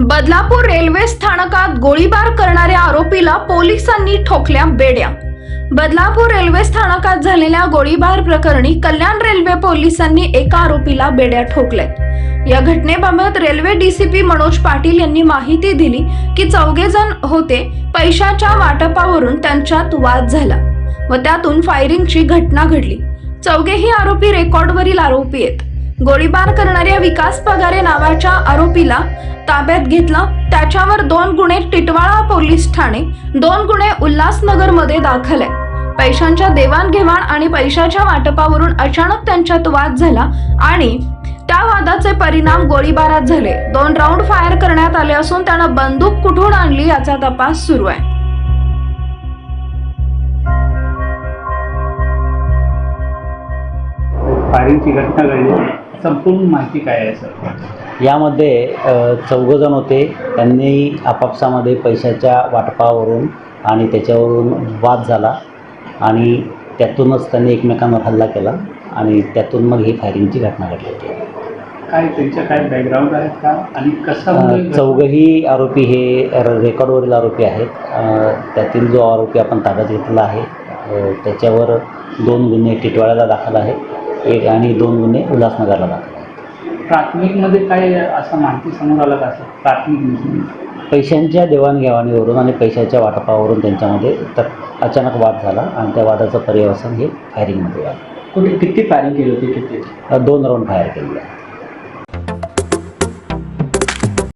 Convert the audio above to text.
Badlapur railway स्थानकात गोळीबार करणाऱ्या आरोपीला पोलिसांनी ठोकल्या बेड्या. बदलापूर रेल्वे स्थानकात झालेल्या गोळीबार प्रकरणी कल्याण रेल्वे पोलिसांनी एका आरोपीला बेड्या ठोकल्या या घटनेबाबत रेल्वे डीसीपी मनोज पाटील यांनी माहिती दिली की चौघे जण होते पैशाच्या वाटपावरून त्यांच्यात वाद झाला व त्यातून फायरिंगची घटना घडली. चौघेही आरोपी रेकॉर्डवरील आरोपी आहेत. गोळीबार करणाऱ्या विकास पगारे नावाच्या आरोपीला ताब्यात घेतलं. त्याच्यावर दोन गुन्हे टिटवाळा पोलीस ठाणे दोन गुन्हे उल्हासनगरमध्ये दाखल आहे पैशांच्या देवाणघेवाण आणि पैशाच्या वाटपावरून अचानक त्यांच्यात वाद झाला आणि त्या वादाचे परिणाम गोळीबारात झाले. दोन राऊंड फायर करण्यात आले असून त्यानं बंदूक कुठून आणली याचा तपास सुरू आहे. फायरिंगची घटना घडली. संपूर्ण माहिती काय आहे सर? यामध्ये चौघजण होते. त्यांनी आपापसामध्ये पैशाच्या वाटपावरून आणि त्याच्यावरून वाद झाला आणि त्यातूनच त्यांनी एकमेकांवर हल्ला केला आणि त्यातून मग ही फायरिंगची घटना घडली होती. काय त्यांच्या काय बॅकग्राऊंड आहेत का? आणि कसा चौघही आरोपी हे रेकॉर्डवरील आरोपी आहेत. त्यातील जो आरोपी आपण ताब्यात घेतलेला आहे त्याच्यावर दोन गुन्हे टिटवाळ्याला दाखल आहेत. एक आणि दोन गुन्हे उल्हासनगरला दाखल आहेत प्राथमिकमध्ये काय असं माहिती समोर आलं का असं? प्राथमिक न्यूजमध्ये? पैशांच्या देवाणघेवाणीवरून आणि पैशाच्या वाटपावरून त्यांच्यामध्ये तर अचानक वाद झाला आणि त्या वादाचं पर्यवसन हे फायरिंगमध्ये झालं. कुठे किती फायरिंग केली होती किती दोन राऊंड फायर केलेले. आहे